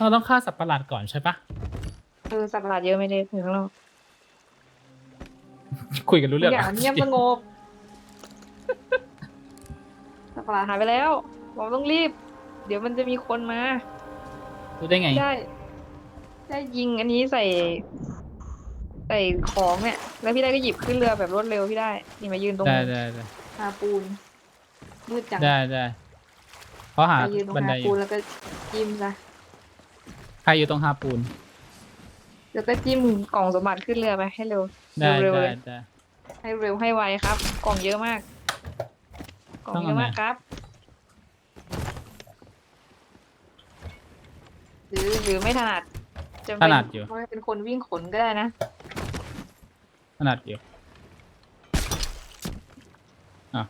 เราต้องฆ่าสัตว์ประหลาดก่อนใช่ปะเออสัตว์ประหลาดเยอะไม่ได้อยู่ข้างนอกคุยกันรู้ทุเรื่อกงอย่างเงียบสงบสัตว์ประหลาดหายไปแล้วเราต้องรีบ เดี๋ยวมันจะมีคนมารู้ได้ไง ได้ได้ยิงอันนี้ใส่ ใส่ของเนี่ย แล้วพี่ได้ก็หยิบขึ้นเรือแบบรวดเร็วพี่ได้ นี่มายืนตรงได้ได้ได้หาปูนมืดจังได้ได้เพราะหาไปยืนตรงบันไดหาอปูยู่นแล้วก็จิ้มซะใค รอยู่ตรงหาปูนแล้วก็จิ้มกล่องสมบัติขึ้นเรือไปให้เร็วได้เร็วๆได้เลยได้ ให้เร็วให้ไวครับ กล่องเยอะมาก กล่องต้องเยเอาอะไหนมากครับ หรือหรือไม่ถนัด จะถนัดอยู่ว่าเป็นคนวิ่งขนก็ได้นะขนาดอยู่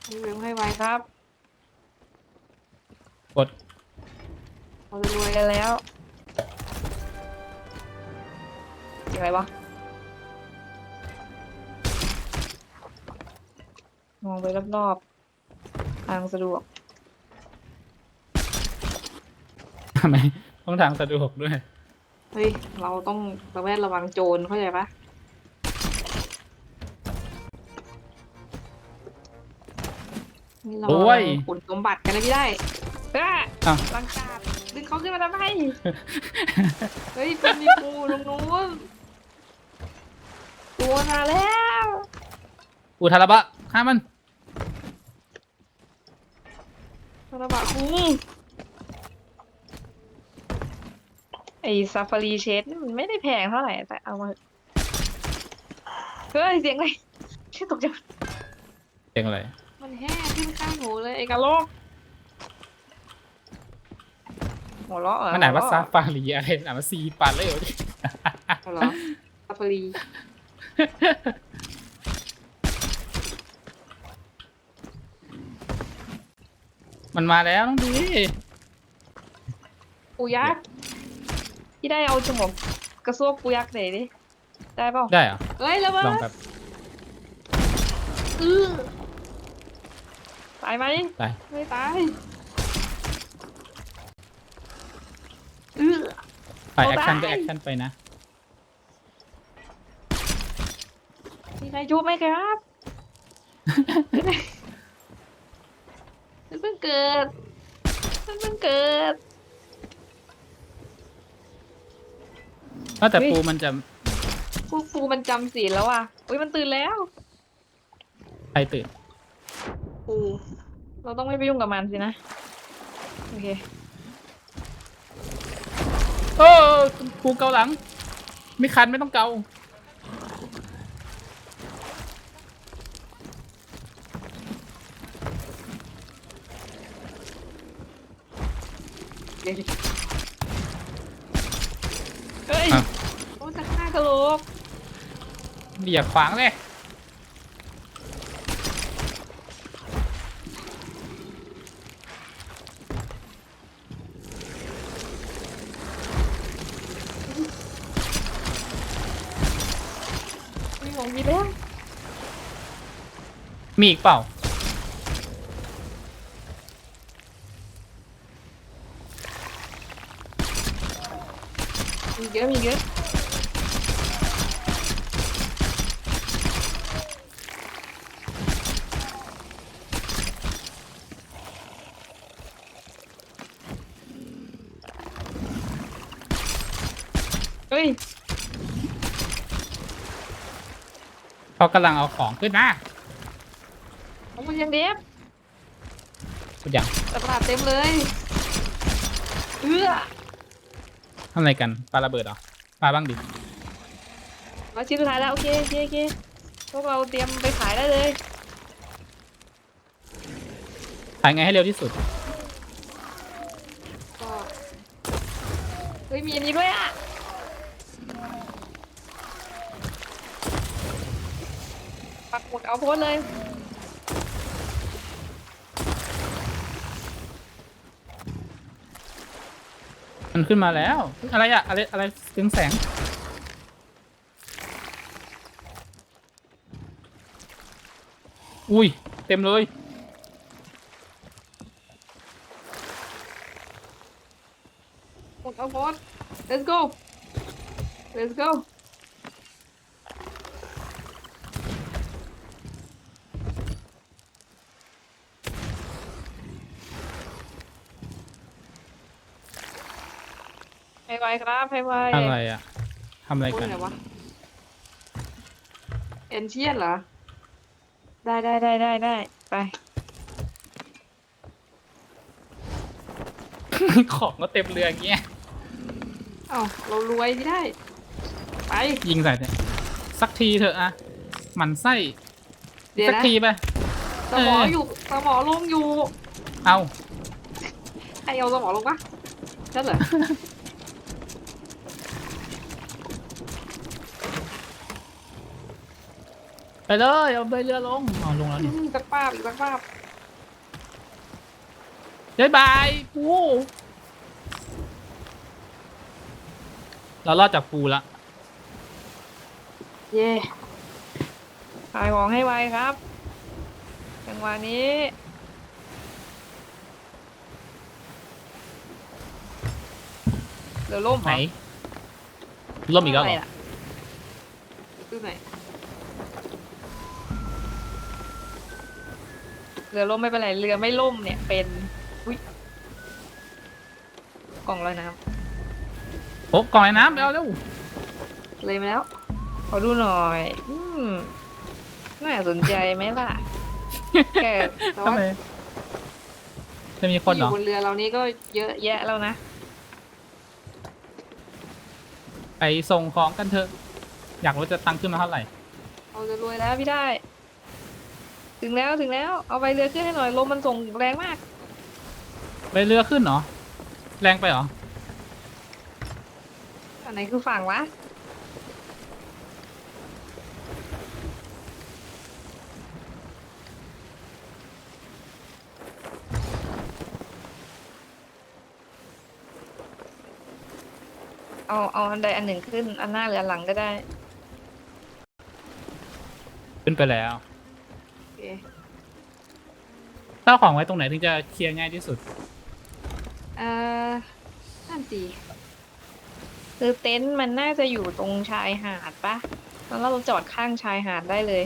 ให้เร็วให้ไวครับกด เราจะรวยกันแล้ว เสียงอะไรวะมองไปรอบๆ ทางสะดวก ทำไมต้องทางสะดวกด้วย เฮ้ย เราต้องระแวดระวังโจรเข้าใจปะนี่เราโอ้ยขุนสมบัติกันเลยพี่ได้เอ้ยอ้าวลังกาดดึงเขาขึ้นมาทำไม เฮ้ยเป็นมีปูตรงนู้น ตัวมาแล้วอุทาระบะฆ่ามัน ธนบัตรคุ้งไอซาฟารีเชดนี่มันไม่ได้แพงเท่าไหร่แต่เอามาเฮ้ย เสียงอะไรชื่อตกใจเสียงอะไรมันแห่ขึ้นข้างหูเลยไอ้กะโหลกหัวเราะเหรอมันไหนว่าหัซาเระฟารีอะไรไหนว่าซีปันเลยเหรอเหรอซาฟารี มันมาแล้วน้องดีปูยักษ์ที่ได้เอาจมูกกระซวกปูยักษ์ไหนดิได้เปล่าได้เหรอเฮ้ยแล้วมาลองแบบอื้อตายไหมตายไม่ตายอื้อ ไปแอคชั่นเอาได้ก็แอคชั่นไปนะ มีใครชุบไหมครับมันเพิ่งเกิดมันเพิ่งเกิดก็แต่เฮ้ย ปูมันจะพวกฟูมันจำศีลแล้วอะอุ้ยมันตื่นแล้ว ใครตื่นฟูเราต้องไม่ไปยุ่งกับมันสินะ โอเค โอ้ปูเกาหลัง ไม่คันไม่ต้องเกา เดี๋ยวดิเฮ้ยอะ โอ้จะฆ่ากะโหลกเบียกขวางเลยมีของมีแล้วมีอีกเปล่า เยอะมีเยอะเฮ้ยเขากำลังเอาของขึ้นนะของมันยังเดฟทุกอย่างตลาดเต็มเลย เอื้อ ทำอะไรกันปาระเบิดเหรอปาบ้างดิมาชิ้นสุดท้ายแล้วโอเคโอเคโอเคพวกเราเตรียมไปขายได้เลยถ่ายไงให้เร็วที่สุดก็เฮ้ยมีอันนี้ด้วยอะปักหมุดเอาโพสต์เลย มันขึ้นมาแล้ว อะไรอะอะไรอะไรเรืองแสง อุ้ย เต็มเลยหมดเอาพอน let's go let's go ไวครับให้ไวอะไรอะทำอะไรพูดกันไหนวะเอนเชียนเหรอ ได้ได้ได้ได้ได้ไป ของก็เต็มเรืออย่างเงี้ย เอ้าเรารวยไม่ได้ ไป ยิงใส่เนี่ยสักทีเถอะอะหมันไส้เดี๋ยวสักนะทีไป สมอเอออ อยู่สมอลงอยู่เอา ใครเอาสมอลงปะนั่นเหรอ ไปเลยเอาใบเรือลงเอาลงแล้วนี่อืมสักป้าบอีกสักป้าบบ๊ายบายปูเรารอดจากปูละเย่ขายของให้ไวครับจังหวะนี้เรือล่มเรไหนล่มอีกแล้วเหระอไระดูไหน เรือล่มไม่เป็นไร เรือไม่ล่มเนี่ยเป็นอุ้ยกล่องลอยน้โอ้กล่องไอ้น้ำไปเอาเร็วำเลยมาแล้ว ขอดูหน่อย อืมน่าสนใจไหมล่ะแค่แต่ทำว่าไมจะมีคนที่อเหรอ ยู่บนเรือเรานี้ก็เยอะแยะแล้วนะ ไปส่งของกันเถอะ อยากรู้จะตังค์ขึ้นมาเท่าไหร่ เราจะรวยแล้วพี่ได้ ถึงแล้วถึงแล้วเอาไปเรือขึ้นให้หน่อยลมมันส่งแรงมาก ไปเรือขึ้นเหรอ แรงไปเหรอ อันไหนคือฝั่งวะเอาเอาอันใดอันหนึ่งขึ้น อันหน้าหรืออันหลังก็ได้ ขึ้นไปแล้ว โอเคถ้าเอาของไว้ตรงไหนถึงจะเคลียร์ง่ายที่สุด เอ่อนั่นสิคือเต็นท์มันน่าจะอยู่ตรงชายหาดปะแล้วเราจอดข้างชายหาดได้เลย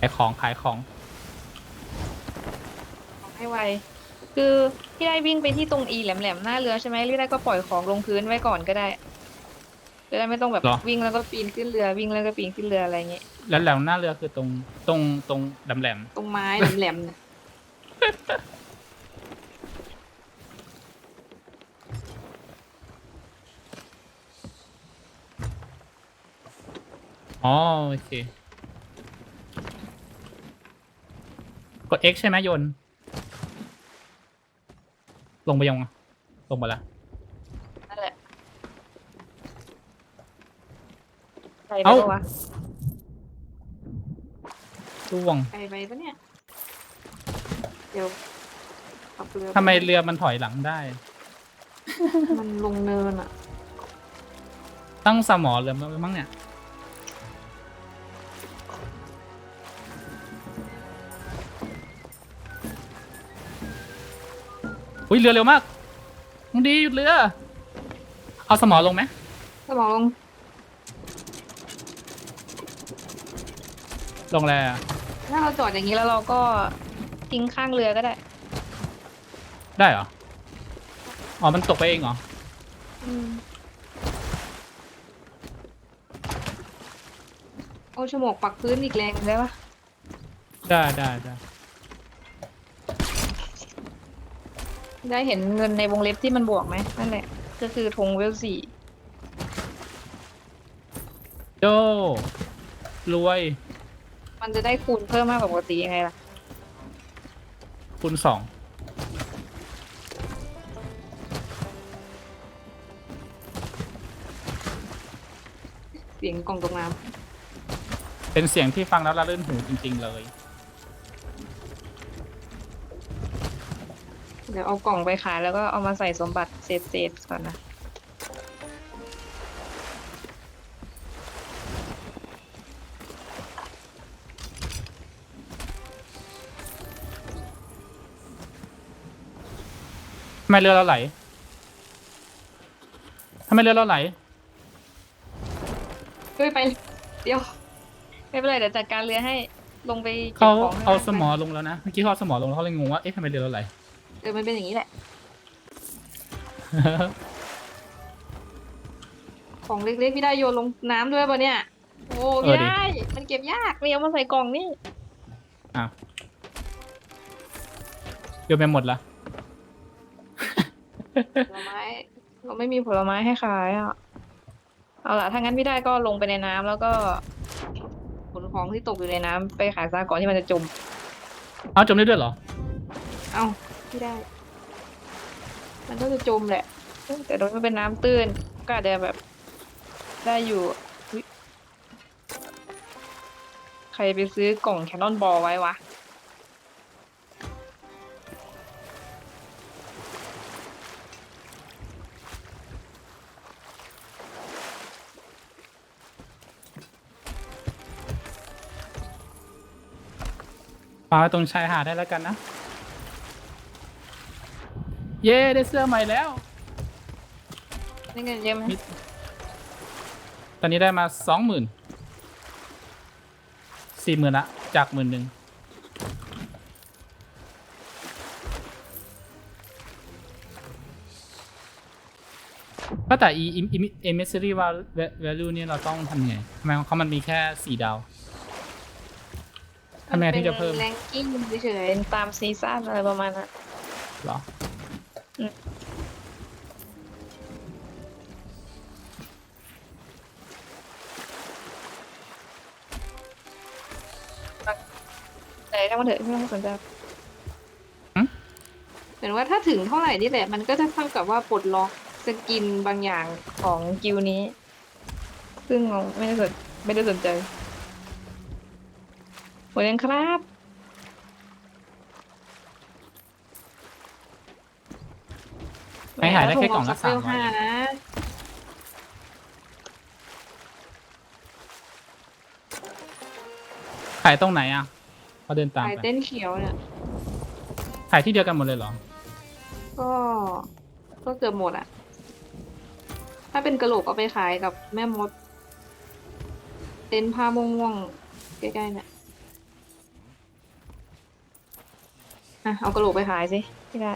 ขายของขายของ ของให้ไว คือที่ได้วิ่งไปที่ตรงอีแหลมๆหน้าเรือใช่ไหมที่ได้ก็ปล่อยของลงพื้นไว้ก่อนก็ได้ จะได้ไม่ต้องแบบเหรอ วิ่งแล้วก็ปีนขึ้นเรือวิ่งแล้วก็ปีนขึ้นเรืออะไรเงี้ยแล้วแหลมหน้าเรือคือตรงตรงตรงดำแหลมตรงไม้แหลมๆน่ะอ๋อโอเคกด X ใช่ไหมโยน ลงไปยังอะลงไปแล้ว นั่นแหละใคร เอ้า ไปปะวะร่วงใครไปปะเนี่ย เดี๋ยวขับเรือทำไมเรือมันถอยหลังได้ มันลงเนินอะ ตั้งสมอเรือมันมั้งเนี่ยอุ้ยเรือเร็วมากมึงดีหยุดเรือ เอาสมอลงไหมสมองลง ลงแล้วถ้าเราจอดอย่างนี้แล้วเราก็ทิ้งข้างเรือก็ได้ ได้เหรอ อ๋อ มันตกไปเองเหรอ อืมเอาฉมวกปักพื้นอีกแรงหนึ่งได้ปะได้ได้ได้ได้เห็นเงินในวงเล็บที่มันบวกไหมนั่นแหละ ก็คือธงเวลสี่โจรวย มันจะได้คูณเพิ่มมากกว่าปกติยังไงล่ะ คูณสองเสียงกล่องตกน้เป็นเสียงที่ฟังแล้วระลื่นหูจริง ๆ เลยำเดี๋ยวเอากล่องไปขายแล้วก็เอามาใส่สมบัติเศษๆก่อนนะ ทำไมเรือเราไหลทำไมเรือเราไหล เฮ้ยไป เดี๋ยว ไม่เป็นไรเดี๋ยวจัดการเรือให้ลงไปก็บเขาของเอาข้งล่งสมอลงแล้วนะ เมื่อกี้เขาเอาสมอลงแล้วเขาเลยงงว่า เอ๊ะทำไมเรือเราไหล เออมันเป็นอย่างนี้แหละ ของเล็กๆพี่ได้โยนลงน้ำด้วยปะเนี่ย โอ้เออพี่ดิ ได้มันเก็บยากนี่เอามาใส่กล่องนี่อ้าวโยนไปหมดละ ผลไม้เราไม่มีผลไม้ให้ขายอะ เอาล่ะถ้างั้นพี่ได้ก็ลงไปในน้ำแล้วก็ขนของที่ตกอยู่ในน้ำไปขายซะก่อนที่มันจะจม เอาจมได้ด้วยเหรอ เอ้าพี่ได้ มันก็จะจมแหละ แต่โดยมันเป็นน้ำตื้น ก็อาจจะแบบ ได้อยู่อุ๊ยใครไปซื้อกล่องแคนนอนบอลไว้วะ ปาไว้ตรงชายหาดได้แล้วกันนะ เย้ได้เสื้อใหม่แล้ว นี่เงินเยอะไหมมิตอนนี้ได้มาสองหมื่นสี่หมื่นละจากหมื่นหนึ่งก็แต่ e e e emissary value เนี่ยเราต้องทำยังไงทำไมของเขามันมีแค่สี่ดาว ทำไงที่จะเพิ่มนป็นแรงกิ้งเฉยๆตามซีซั่นอะไรประมาณนั้น เหรอแต่ถ้ามันเถอะไม่ต้องสนใจหึ เหมือนว่าถ้าถึงเท่าไหร่นี่แหละ มันก็จะเท่ากับว่าปลดล็อกสกินบางอย่างของกิลนี้ ซึ่งเราไม่ได้สนไม่ได้สนใจห มดยังครับให้หายได้แค่กล่องละแหสามเวร้อยห้านะขายตรงไหนอะเขาเดินตามขายไปเต้นเขียวเนี่ย ขายที่เดียวกันหมดเลยเหรอ ก็ ก็เกือบหมดอะ ถ้าเป็นกระโหลกเอาไปขายกับแม่มด เต็นท์ผ้าม่วงๆใกล้ๆเนี่ย อะเอากระโหลกไปขายสิที่ได้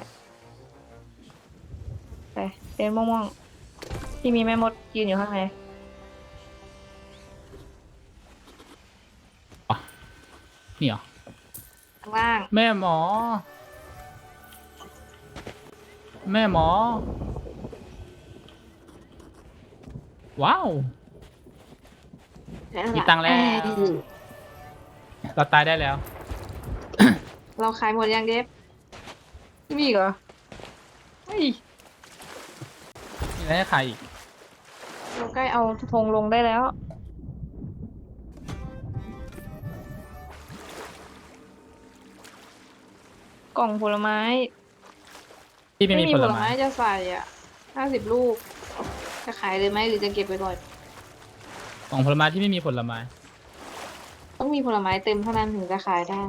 ไปเต็นท์ม่วงๆที่มีแม่มดยืนอยู่ข้างในนี่เหรอข้างล่างแม่หมอ แม่หมอ ว้าวนั่นหะมีตังค์แล้ว เราตายได้แล้ว เราขายหมดยังเดฟไม่มีอีกเหรอเฮ้ยมีอะไรให้ขายอีกเราใกล้เอาธงลงได้แล้ว กล่องผลไม้ที่ไม่มีผลไม้จะใส่อะห้าสิบลูก จะขายเลยไหมหรือจะเก็บไว้ก่อนของผลไม้ที่ไม่มีผลไม้ ต้องมีผลไม้เต็มเท่านั้นถึงจะขายได้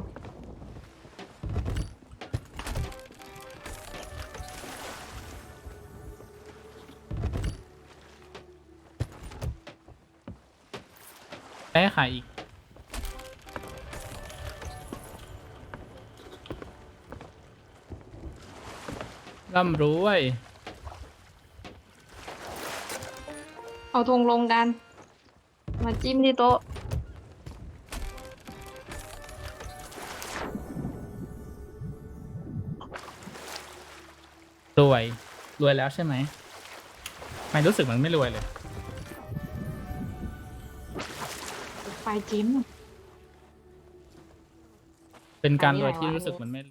ขายอีก ร่ำรวย เอาธงลงกัน มาจิ้มที่โต๊ะ รวย รวยแล้วใช่ไหม ไม่รู้สึกเหมันไม่รวยเลย ไฟจิ้มเป็นการอันนี้รวยไหนที่วะรู้สึกเหมันไม่รวย